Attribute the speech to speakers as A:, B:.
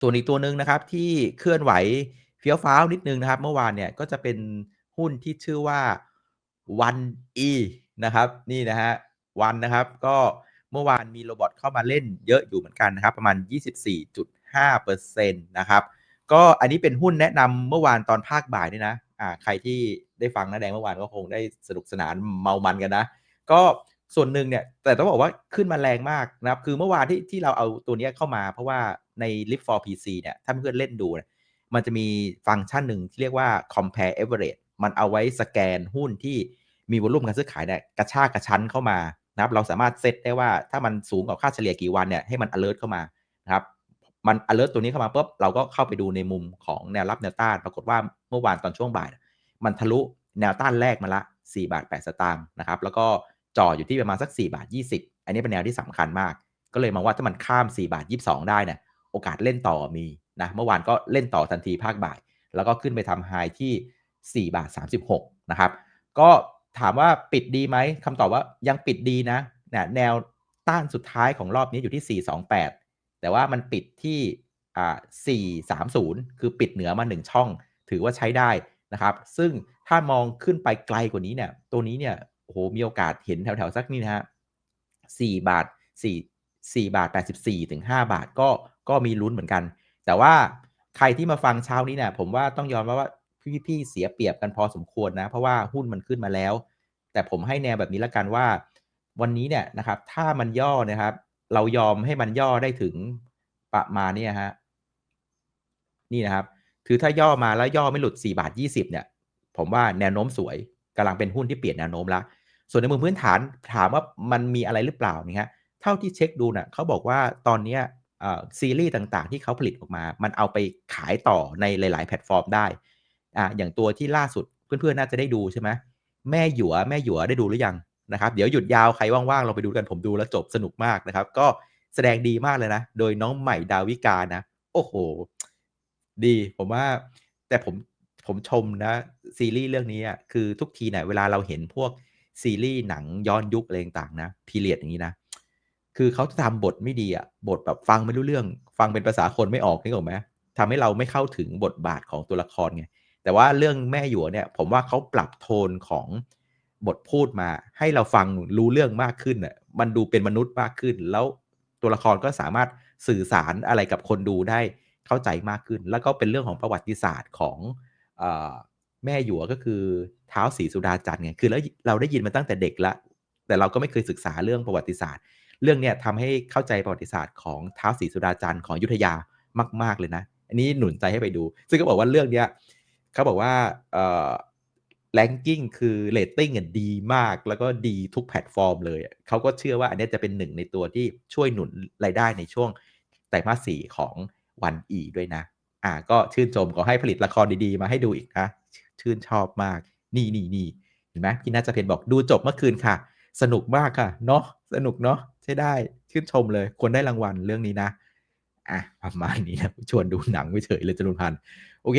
A: ส่วนอีกตัวหนึ่งนะครับที่เคลื่อนไหวเฟี้ยวฟ้าวนิดนึงนะครับ เมื่อวานเนี่ยก็จะเป็นหุ้นที่ชื่อว่า 1E นอีนะครับนี่นะฮะวันนะครับ ก็เมื่อวานมีโรบอทเข้ามาเล่นเยอะอยู่เหมือนกันนะครับ ประมาณ 24.5%นะครับก็อันนี้เป็นหุ้นแนะนำเมื่อวานตอนภาคบ่ายนี่นะอ่าใครที่ได้ฟังนะแดงเมื่อวานก็คงได้สนุกสนานเมามันกันนะ ก็ ส่วนหนึ่งเนี่ยแต่ต้องบอกว่าขึ้นมาแรงมากนะครับคือเมื่อวานที่ที่เราเอาตัวนี้เข้ามาเพราะว่าใน Lift for PC เนี่ยถ้าเพื่อนเล่นดูนี่ยมันจะมีฟังก์ชันหนึ่งที่เรียกว่า compare average มันเอาไว้สแกนหุ้นที่มีวอลุ่มการซื้อขายเนี่ยกระชากกระชั้นเข้ามานะครับเราสามารถเซตได้ว่าถ้ามันสูงกว่าค่าเฉลี่ยกี่วันเนี่ยให้มัน alert เข้ามานะครับมัน alert ตัวนี้เข้ามาปุ๊บเราก็เข้าไปดูในมุมของแนวรับแนวต้าน ปรากฏว่าเมื่อวานตอนช่วงบ่าย มันทะลุแนวต้านแรกมาละ4บาท8สตางค์นะครับแล้วก็ จ่ออยู่ที่ประมาณสัก4บาท20 อันนี้เป็นแนวที่สำคัญมาก ก็เลยมองว่าถ้ามันข้าม4บาท22 ได้เนี่ยโอกาสเล่นต่อมีนะเมื่อวานก็เล่นต่อทันทีภาคบ่าย แล้วก็ขึ้นไปทำไฮที่4บาท36นะครับก็ถามว่าปิดดีไหมคำตอบว่ายังปิดดีนะนะแนวต้านสุดท้ายของรอบนี้อยู่ที่ 428 แต่ว่ามันปิดที่อ่า430 คือปิดเหนือมา 1 ช่อง ถือว่าใช้ได้นะครับ ซึ่งถ้ามองขึ้นไปไกลกว่านี้เนี่ย ตัวนี้เนี่ย โอ้โหมีโอกาสเห็นแถวๆสักนี่นะฮะ4บาท4 4บาท84ถึง5บาทก็ก็มีลุ้นเหมือนกัน แต่ว่าใครที่มาฟังเช้านี้เนี่ยผมว่าต้องยอมรับว่าพี่ๆเสียเปรียบกันพอสมควรนะ เพราะว่าหุ้นมันขึ้นมาแล้ว แต่ผมให้แนวแบบนี้ละกันว่า วันนี้เนี่ยนะครับ ถ้ามันย่อนะครับ เรายอมให้มันย่อได้ถึงประมาณนี้ฮะนี่นะครับ คือถ้าย่อมาแล้วย่อไม่หลุด4บาท20เนี่ย ผมว่าแนวโน้มสวยกำลังเป็นหุ้นที่เปลี่ยนแนวโน้มแล้ว ส่วนในมุมพื้นฐานถามว่ามันมีอะไรหรือเปล่านี่ฮะเท่าที่เช็คดูนะ่ะเขาบอกว่าตอนนี้ซีรีส์ต่างๆ ที่เขาผลิตออกมา มันเอาไปขายต่อในหลาย ๆ แพลตฟอร์มได้อ่าอย่างตัวที่ล่าสุดเพื่อนๆน่าจะได้ดูใช่ไหมแม่หยัวแม่หยัวได้ดูหรือยังนะครับเดี๋ยวหยุดยาวใครว่างๆเราไปดูกันผมดูแล้วจบสนุกมากนะครับ ก็แสดงดีมากเลยนะ โดยน้องใหม่ดาวิกานะ โอ้โห ดีผมว่า แต่ผมผมชมนะ ซีรีส์เรื่องนี้อะคือทุกทีเนี่ยเวลาเราเห็นพวก ซีรีส์หนังย้อนยุคอะไรต่างๆนะพีเรียดอย่างนี้นะ คือเขาจะทำบทไม่ดีอะบทแบบฟังไม่รู้เรื่อง ฟังเป็นภาษาคนไม่ออกนี่หรอไหมทำให้เราไม่เข้าถึงบทบาทของตัวละครไงแต่ว่าเรื่องแม่หยวเนี่ย ผมว่าเขาปรับโทนของบทพูดมา ให้เราฟังรู้เรื่องมากขึ้นอะมันดูเป็นมนุษย์มากขึ้น แล้วตัวละครก็สามารถสื่อสารอะไรกับคนดูได้เข้าใจมากขึ้น แล้วก็เป็นเรื่องของประวัติศาสตร์ของอ แม่หยวก็คือเท้าสีสุดาจันทร์ไงคือแล้วเราได้ยินมาตั้งแต่เด็กละ แต่เราก็ไม่เคยศึกษาเรื่องประวัติศาสตร์ เรื่องเนี้ยทำให้เข้าใจประวัติศาสตร์ของเท้าสีสุดาจันทร์ของยุทธยามาก ๆเลยนะ อันนี้หนุนใจให้ไปดู ซึ่งก็บอกว่าเรื่องเนี้ยเขาบอกว่าแลนกิ้งคือเรตติ้งดีมาก แล้วก็ดีทุกแพลตฟอร์มเลย เขาก็เชื่อว่าอันนี้จะเป็นหนึ่งในตัวที่ช่วยหนุนรายได้ในช่วงไตรมาสสี่ของวันอีด้วยนะ อ่า ก็ชื่นชมขอให้ผลิตละครดีๆ มาให้ดูอีกนะ ชื่นชอบมาก นี่นี่นี่เห็นไหมพี่น่าจะเพนบอกดูจบเมื่อคืนค่ะ สนุกมากค่ะเนาะสนุกเนาะใช่ได้ชื่นชมเลยควรได้รางวัลเรื่องนี้นะอะประมาณนี้นะชวนดูหนังไม่เฉยเลยจรุนพันธ์โอเค